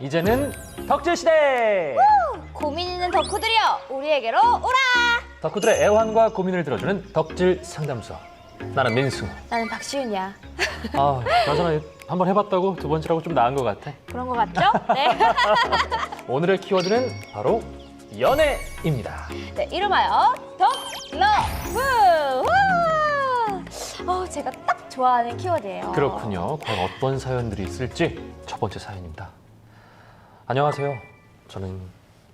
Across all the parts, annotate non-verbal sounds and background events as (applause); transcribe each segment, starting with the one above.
이제는 덕질 시대! 고민 있는 덕후들이여 우리에게로 오라 덕후들의 애환과 고민을 들어주는 덕질 상담소. 나는 민수. 나는 박시윤이야 아, 나전에 한번 해봤다고 두 번째라고 좀 나은 것 같아. 그런 거 같죠? 네. (laughs) 오늘의 키워드는 바로 연애입니다. 네 이름하여 덕러브 어, 제가 딱 좋아하는 키워드예요 그렇군요. 과연 어떤 사연들이 있을지 첫 번째 사연입니다. 안녕하세요. 저는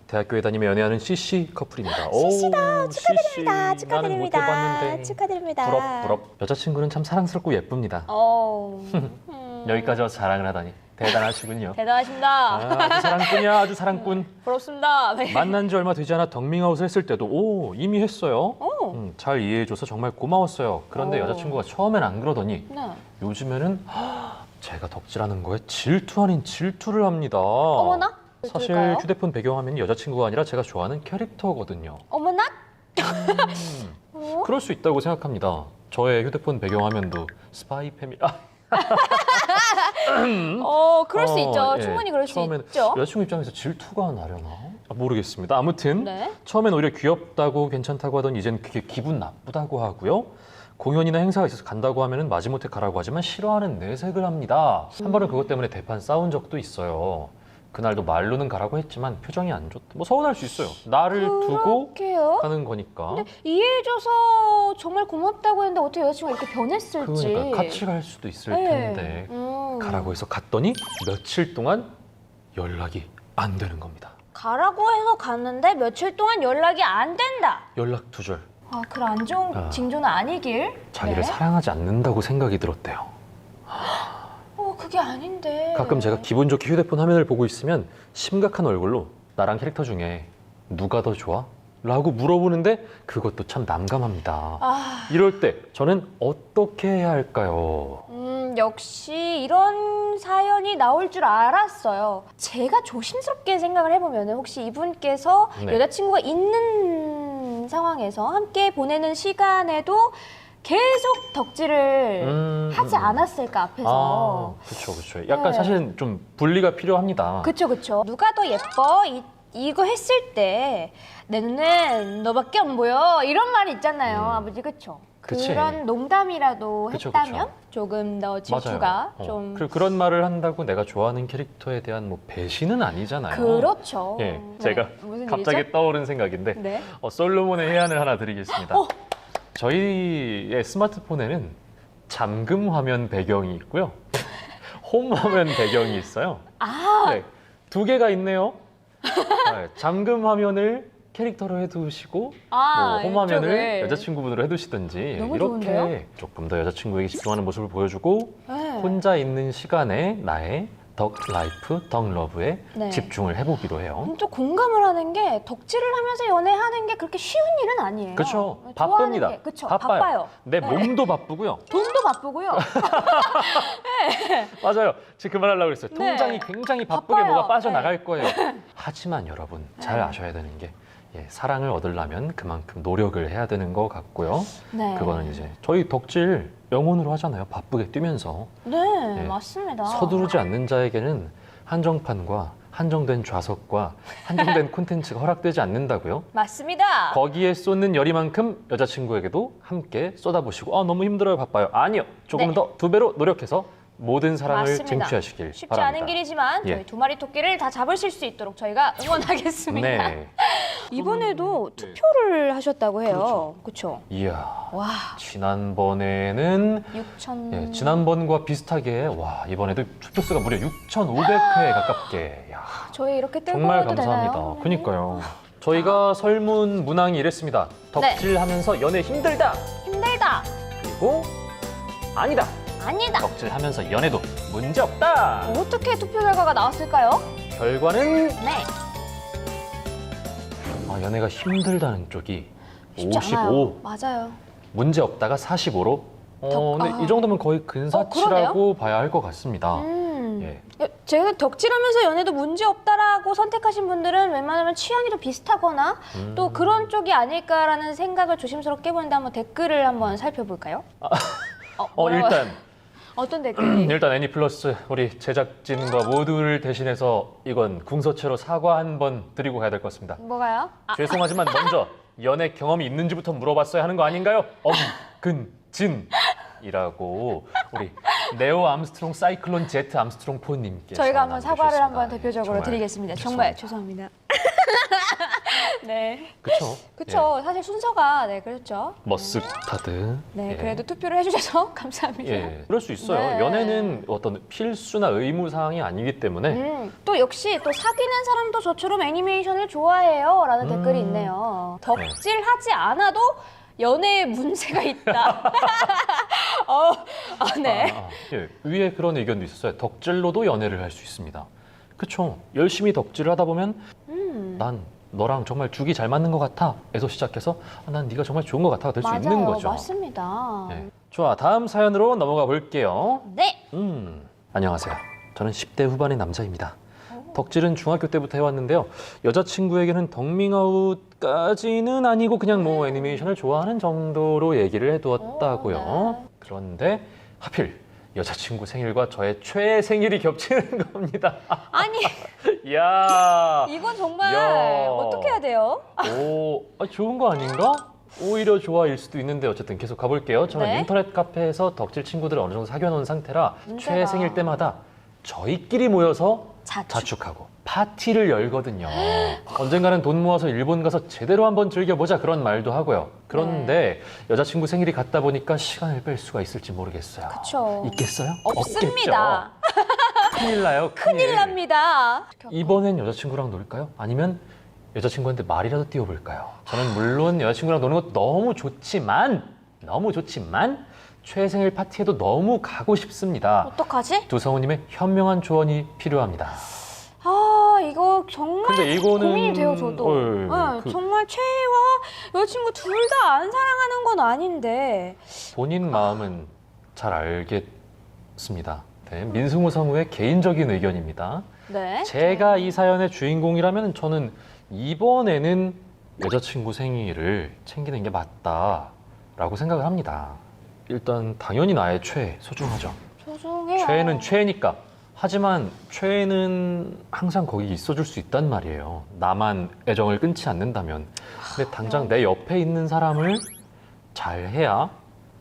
대학교에 다니며 연애하는 CC 커플입니다. CC다. 오, 축하드립니다 해봤는데. 축하드립니다 부럽 부럽. 여자친구는 참 사랑스럽고 예쁩니다. 어, 음, 여기까지 와서 자랑을 하다니 대단하시군요. (laughs) 대단하십니다 아, 아주 사랑꾼이야, 아주 사랑꾼. 부럽습니다 네. 만난 지 얼마 되지 않아 덕밍아웃을 했을 때도 오 이미 했어요. 오. 음, 잘 이해해줘서 정말 고마웠어요. 그런데 오. 여자친구가 처음엔 안 그러더니 네. 요즘에는 하, 제가 덕질하는 거에 질투 아닌 질투를 합니다. 어머나 사실 질투일까요? 휴대폰 배경화면이 여자친구가 아니라 제가 좋아하는 캐릭터거든요. 어머나 음, 어? 그럴 수 있다고 생각합니다. 저의 휴대폰 배경화면도 스파이 패밀리. 아, 어 그럴 수 어, 있죠 예. 충분히 그럴 수 처음에는 있죠 여자친구 입장에서 질투가 나려나? 아, 모르겠습니다. 아무튼 네. 처음엔 오히려 귀엽다고 괜찮다고 하더니 이젠 그게 기분 나쁘다고 하고요. 공연이나 행사가 있어서 간다고 하면은 마지못해 가라고 하지만 싫어하는 내색을 합니다. 한 번은 그것 때문에 대판 싸운 적도 있어요. 그날도 말로는 가라고 했지만 표정이 안 좋다. 뭐 서운할 수 있어요. 나를 두고 그렇게요? 가는 거니까. 근데 이해해줘서 정말 고맙다고 했는데 어떻게 여자친구가 이렇게 변했을지. 그러니까 같이 갈 수도 있을 네. 텐데 음. 가라고 해서 갔더니 며칠 동안 연락이 안 되는 겁니다. 가라고 해서 갔는데 며칠 동안 연락이 안 된다. 연락 두절. 아, 그안 좋은 아. 징조는 아니길. 자기를 네. 사랑하지 않는다고 생각이 들었대요. (gasps) 어, 그게 아닌데. 가끔 제가 기분 좋게 휴대폰 화면을 보고 있으면 심각한 얼굴로 나랑 캐릭터 중에 누가 더 좋아? 라고 물어보는데 그것도 참 난감합니다. 아, 이럴 때 저는 어떻게 해야 할까요? 음, 역시 이런 사연이 나올 줄 알았어요. 제가 조심스럽게 생각을 해보면 혹시 이분께서 네. 여자친구가 있는 상황에서 함께 보내는 시간에도 계속 덕질을 음, 하지 음. 않았을까 앞에서. 아, 그렇죠, 그렇죠. 약간 네. 사실은 좀 분리가 필요합니다. 그쵸 그쵸. 누가 더 예뻐? 이, 이거 했을 때 내 눈엔 너밖에 안 보여 이런 말이 있잖아요 음. 아버지 그쵸? 그치. 그런 농담이라도 그쵸, 했다면 그쵸. 조금 더 질투가 어. 좀 그리고 그런 말을 한다고 내가 좋아하는 캐릭터에 대한 뭐 배신은 아니잖아요. 그렇죠. 예, 네. 제가 무슨 갑자기 일이죠? 떠오른 생각인데 네. 어, 솔로몬의 해안을 하나 드리겠습니다. 어. 저희의 스마트폰에는 잠금 화면 배경이 있고요. 홈 화면 배경이 있어요. 아 네, 두 개가 있네요. 네, 잠금 화면을 캐릭터로 해두시고 아, 뭐, 홈 화면을 이쪽을. 여자친구분으로 해두시든지 너무 이렇게 좋은데요? 조금 더 여자친구에게 집중하는 모습을 보여주고 네. 혼자 있는 시간에 나의 덕 라이프, 덕 러브에 네. 집중을 해보기로 해요. 좀 공감을 하는 게 덕질을 하면서 연애하는 게 그렇게 쉬운 일은 아니에요. 그렇죠. 좋아하는 바쁩니다. 게, 그쵸. 바빠요. 바빠요. 내 네. 몸도 바쁘고요. 돈도 바쁘고요. (laughs) 맞아요. 지금 그 말하려고 그랬어요. 네. 통장이 굉장히 바쁘게 바빠요. 뭐가 빠져나갈 거예요. 하지만 여러분 잘 네. 아셔야 되는 게 예, 사랑을 얻으려면 그만큼 노력을 해야 되는 것 같고요. 네. 그거는 이제 저희 덕질 영혼으로 하잖아요. 바쁘게 뛰면서 네, 예. 맞습니다. 서두르지 않는 자에게는 한정판과 한정된 좌석과 한정된 (laughs) 콘텐츠가 허락되지 않는다고요. 맞습니다. 거기에 쏟는 열이만큼 여자친구에게도 함께 쏟아보시고 아 너무 힘들어요 바빠요 아니요 조금 네. 더 두 배로 노력해서 모든 사랑을 맞습니다. 쟁취하시길 쉽지 바랍니다. 않은 길이지만 예. 저희 두 마리 토끼를 다 잡으실 수 있도록 저희가 응원하겠습니다. 네, (laughs) 이번에도 네. 투표를 하셨다고 해요. 그렇죠. 이야 와, 지난번에는 6천. 예, 지난번과 비슷하게 와 이번에도 투표수가 무려 6,500회 가깝게 야, 저희 이렇게 떼고 정말 해도 감사합니다. 되나요? 네. 그니까요. 저희가 설문 문항이 이랬습니다. 덕질하면서 연애 힘들다. 힘들다. 그리고 아니다. 아니다. 덕질하면서 연애도 문제 없다. 어떻게 투표 결과가 나왔을까요? 결과는 네. 아, 연애가 힘들다는 쪽이 쉽지 55, 않아요. 맞아요. 문제 없다가 45로. 어, 덕- 근데 아. 이 정도면 거의 근사치라고 봐야 할 것 같습니다. 음. 예. 제가 덕질하면서 연애도 문제 없다라고 선택하신 분들은 웬만하면 취향이 좀 비슷하거나 음. 또 그런 쪽이 아닐까라는 생각을 조심스럽게 해보는데 한번 댓글을 한번 살펴볼까요? (laughs) 어, 어, 뭐라고- 일단 어떤 (clears throat) 댓글이? 일단 애니 플러스 우리 제작진과 모두를 대신해서 이건 궁서체로 사과 한 번 드리고 가야 될 것 같습니다. 뭐가요? 아, 죄송하지만 먼저 연애 경험이 있는지부터 물어봤어야 하는 거 아닌가요? 엄근진이라고 우리 네오 암스트롱 사이클론 제트 암스트롱 포님께서 저희가 한번 사과를. 한번 대표적으로 드리겠습니다. 정말 죄송합니다. 네. 그쵸? 그쵸. 사실 순서가 네 그렇죠. 예. 머스타드. 네, 예. 그래도 투표를 해주셔서 (laughs) 감사합니다. 예, 그럴 수 있어요. 네. 연애는 어떤 필수나 의무 사항이 아니기 때문에 음, 또 역시 또 사귀는 사람도 저처럼 애니메이션을 좋아해요 라는 음. 댓글이 있네요. 덕질하지 않아도 연애에 문제가 있다. (laughs) 어, 아, 네. 아, 아, 예, 위에 그런 의견도 있었어요. 덕질로도 연애를 할 수 있습니다. 그쵸? 열심히 덕질을 하다 보면 음. 난 너랑 정말 죽이 잘 맞는 것 같아. 에서 시작해서 아, 난 네가 정말 좋은 것 같아가 될 수 맞아요, 있는 거죠. 맞습니다. 예. 좋아, 다음 사연으로 넘어가 볼게요. 네. 음, 안녕하세요. 저는 10대 후반의 남자입니다. 덕질은 중학교 때부터 해왔는데요. 여자친구에게는 덕밍아웃까지는 아니고 그냥 뭐 애니메이션을 좋아하는 정도로 얘기를 해두었다고요. 오, 네. 그런데 하필 여자친구 생일과 저의 최애 생일이 겹치는 (laughs) 겁니다. 아니 이 야, 이건 정말 야. 어떻게 해야 돼요? 오, 아, 좋은 거 아닌가? 오히려 좋아일 수도 있는데 어쨌든 계속 가볼게요. 저는 네. 인터넷 카페에서 덕질 친구들을 어느 정도 사귀어 놓은 상태라 문제가. 최애 생일 때마다 저희끼리 모여서 자축. 자축 하고 파티를 열거든요. 언젠가는 돈 모아서 일본 가서 제대로 한번 즐겨보자 그런 말도 하고요. 그런데 여자친구 생일이 갔다 보니까 시간을 뺄 수가 있을지 모르겠어요. 그쵸. 있겠어요? 없습니다. 없겠죠. 큰일 나요. 큰일. 큰일 납니다. 이번엔 여자친구랑 놀까요? 아니면 여자친구한테 말이라도 띄워볼까요? 저는 물론 여자친구랑 노는 것도 너무 좋지만 너무 좋지만 최애 생일 파티에도 너무 가고 싶습니다. 어떡하지? 두성우님의 현명한 조언이 필요합니다. 아 이거 정말 근데 이거는 고민이 돼요 저도. 어, 네, 그- 정말 최애와 여자친구 둘 다 안 사랑하는 건 아닌데 본인 마음은 잘 알겠습니다. 네, 민승우 성우의 개인적인 의견입니다. 네. 제가 이 사연의 주인공이라면 저는 이번에는 여자친구 생일을 챙기는 게 맞다라고 생각을 합니다. 일단 당연히 나의 최애 소중하죠. 소중해요. 최애는 최애니까. 하지만 최애는 항상 거기 있어줄 수 있단 말이에요. 나만 애정을 끊지 않는다면. 근데 당장 내 옆에 있는 사람을 잘 해야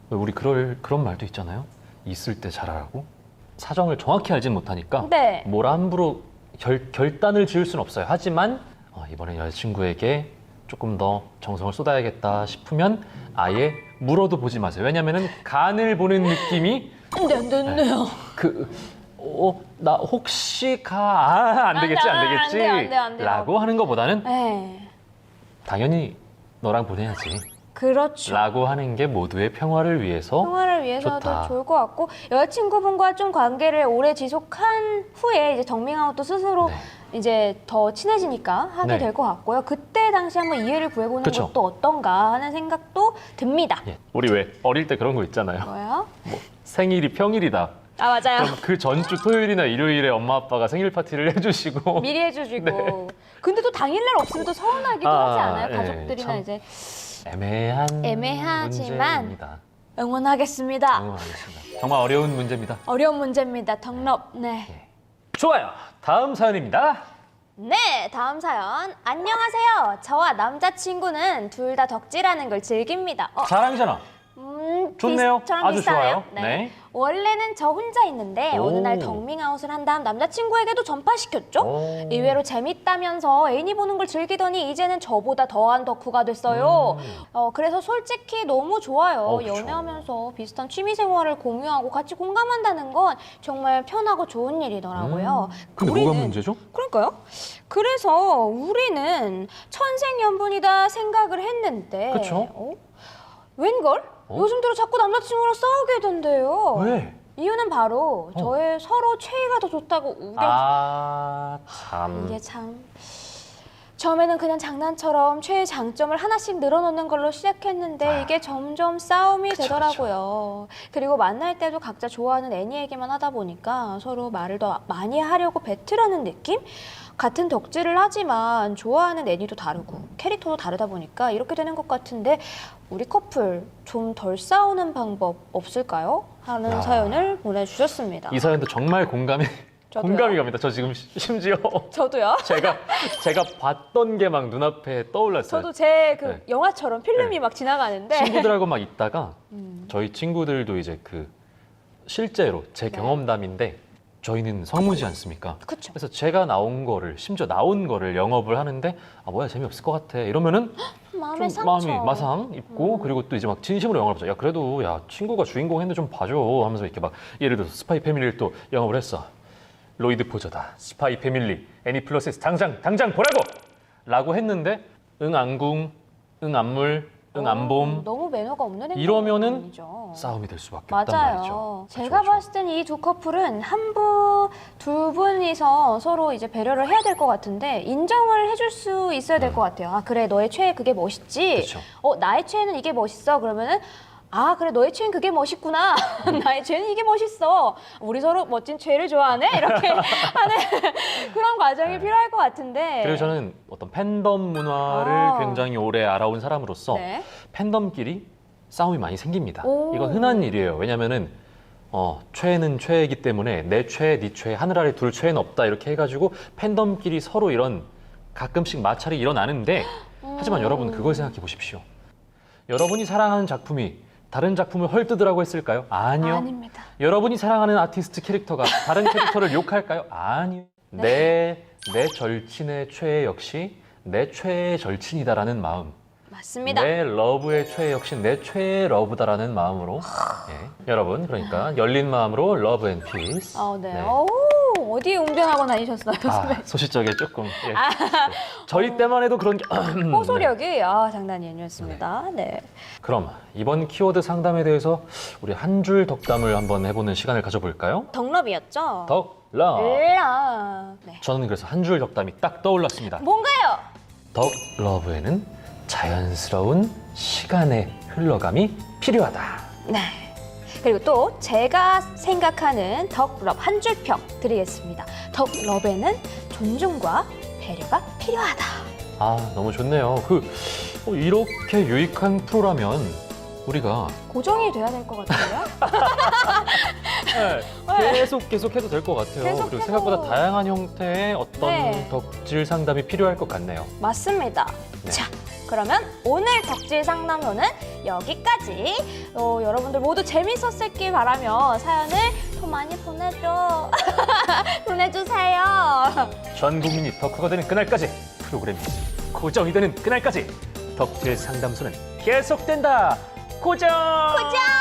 우리 그럴 그런 말도 있잖아요. 있을 때 잘하라고. 사정을 정확히 알진 못하니까 네. 뭘 함부로 결, 결단을 지을 수는 없어요. 하지만 어, 이번에 여자친구에게 조금 더 정성을 쏟아야겠다 싶으면 아예 물어도 보지 마세요. 왜냐면은 간을 보는 느낌이 안돼 안돼 안돼요. 그, 어, 나 혹시 가, 아, 안 되겠지, 안 되겠지. 안 돼, 안 돼요. 라고 하는 것보다는 네. 당연히 너랑 보내야지. 그렇죠. 라고 하는 게 모두의 평화를 위해서 평화를 위해서도 좋다. 좋을 것 같고 여자친구분과 좀 관계를 오래 지속한 후에 이제 정밍아웃도 스스로 네. 이제 더 친해지니까 하게 네. 될 것 같고요. 그때 당시 한번 이해를 구해보는 그쵸. 것도 어떤가 하는 생각도 듭니다. 예, 우리 왜 어릴 때 그런 거 있잖아요. 뭐요? 뭐 생일이 평일이다. 아 맞아요. 그럼 그 전주 토요일이나 일요일에 엄마 아빠가 생일 파티를 해주시고 (laughs) 미리 해주시고. 근데 또 당일날 없으면 또 서운하기도 아, 하지 않아요? 예, 가족들이나 참. 이제 애매한 애매하지만 문제입니다. 응원하겠습니다. 응원하겠습니다. 정말 어려운 문제입니다. 어려운 문제입니다. 덕럽. 네. 좋아요. 다음 사연입니다. 네, 다음 사연. 안녕하세요. 저와 남자친구는 둘 다 덕질하는 걸 즐깁니다. 어, 자랑이잖아. 음, 좋네요. 비슷- 저랑 아주 비슷하네요. 좋아요. 네. 원래는 저 혼자 있는데 오. 어느 날 덕밍아웃을 한 다음 남자친구에게도 전파시켰죠. 오. 의외로 재밌다면서 애니 보는 걸 즐기더니 이제는 저보다 더한 덕후가 됐어요. 음. 어, 그래서 솔직히 너무 좋아요. 어, 그쵸. 연애하면서 비슷한 취미 생활을 공유하고 같이 공감한다는 건 정말 편하고 좋은 일이더라고요. 음. 근데 뭐가 문제죠? 그러니까요. 그래서 우리는 천생연분이다 생각을 했는데 그쵸. 어? 웬걸? 어? 요즘 들어 자꾸 남자친구랑 싸우게 된대요. 왜? 이유는 바로 어. 저의 서로 최애가 더 좋다고 우겨 아, 참. 이게 참 처음에는 그냥 장난처럼 최애 장점을 하나씩 늘어놓는 걸로 시작했는데 아. 이게 점점 싸움이 그쵸, 되더라고요. 그리고 만날 때도 각자 좋아하는 애니 얘기만 하다 보니까 서로 말을 더 많이 하려고 배틀하는 느낌? 같은 덕질을 하지만 좋아하는 애니도 다르고 캐릭터도 다르다 보니까 이렇게 되는 것 같은데 우리 커플 좀 덜 싸우는 방법 없을까요? 하는 야. 사연을 보내주셨습니다. 이 사연도 정말 공감이 저도요. 공감이 갑니다. 저 지금 시- 심지어 (laughs) 저도요. (laughs) 제가 제가 봤던 게 막 눈앞에 떠올랐어요. 저도 제 그 네. 영화처럼 필름이 네. 막 지나가는데 친구들하고 막 있다가 (laughs) 음. 저희 친구들도 이제 그 실제로 제 네. 경험담인데 저희는 성무지 않습니까? 그쵸. 그래서 제가 나온 거를 심지어 나온 거를 영업을 하는데 아 뭐야 재미없을 것 같아 이러면은 (gasps) 마음에 좀 상처. 마음이 마상 입고 음. 그리고 또 이제 막 진심으로 영업을 하죠. 야 그래도 야 친구가 주인공 했는데 좀 봐줘 하면서 이렇게 막 예를 들어서 스파이 패밀리를 또 영업을 했어. 로이드 포저다. 스파이 패밀리 애니플러스에서 당장 당장 보라고 라고 했는데 응 안궁 응 안물 응 어, 안봄 너무 매너가 없는 행동이죠. 이러면은 싸움이 될 수밖에 없단 맞아요. 말이죠. 제가 그렇죠, 봤을 땐 이 두 커플은 한 분, 두 분이서 서로 이제 배려를 해야 될 것 같은데 인정을 해줄 수 있어야 될 것 같아요. 아 그래 너의 최애 그게 멋있지. 그렇죠. 어 나의 최애는 이게 멋있어. 그러면은 아 그래 너의 최애는 그게 멋있구나. (laughs) 나의 최애는 이게 멋있어. 우리 서로 멋진 최애를 좋아하네. 이렇게 (laughs) 하는 그런 과정이 네. 필요할 것 같은데. 그리고 저는 어떤 팬덤 문화를 아. 굉장히 오래 알아온 사람으로서 네. 팬덤끼리 싸움이 많이 생깁니다. 오. 이건 흔한 일이에요. 왜냐면은 어, 최애는 최애이기 때문에 내 최애, 네 최애, 하늘 아래 둘 최애는 없다 이렇게 해가지고 팬덤끼리 서로 이런 가끔씩 마찰이 일어나는데 하지만 음. 여러분 그걸 생각해 보십시오. 여러분이 사랑하는 작품이 다른 작품을 헐뜯으라고 했을까요? 아니요. 아닙니다. 여러분이 사랑하는 아티스트 캐릭터가 다른 캐릭터를 (laughs) 욕할까요? 아니요. 내, 내 절친의 최애 역시 내 최애 절친이다라는 마음. 맞습니다. 내 러브의 최애 역시 내 최애 러브다라는 마음으로 예. 여러분 그러니까 열린 마음으로 러브 앤 피스. 아, 네. 네. 어우, 어디에 웅변하고 다니셨어요, 아? 소시적에 조금. 예. 네. 저희 때만 해도 그런 게. (clears throat) 호소력이 아 장난이 아니었습니다. 네. 그럼 이번 키워드 상담에 대해서 우리 한 줄 덕담을 한번 해보는 시간을 가져볼까요? 덕럽이었죠. 덕러. 라. 네. 저는 그래서 한 줄 덕담이 딱 떠올랐습니다. 뭔가요? 덕 러브에는 자연스러운 시간의 흘러감이 필요하다. 네. 그리고 또 제가 생각하는 덕럽 한 줄평 드리겠습니다. 덕럽에는 존중과 배려가 필요하다. 아 너무 좋네요. 그 어, 이렇게 유익한 프로라면 우리가 고정이 돼야 될 것 같아요. (laughs) 네, 계속 계속 해도 될 것 같아요. 계속 그리고 해도- 생각보다 다양한 형태의 어떤 네. 덕질 상담이 필요할 것 같네요. 맞습니다. 네. 자, 그러면 오늘 덕질 상담소는 여기까지. 어, 여러분들 모두 재밌었을길 바라며 사연을 더 많이 보내줘. (laughs) 보내주세요. 전 국민이 덕후가 되는 그날까지 프로그램이 고정이 되는 그날까지 덕질 상담소는 계속된다. 고정. 고정!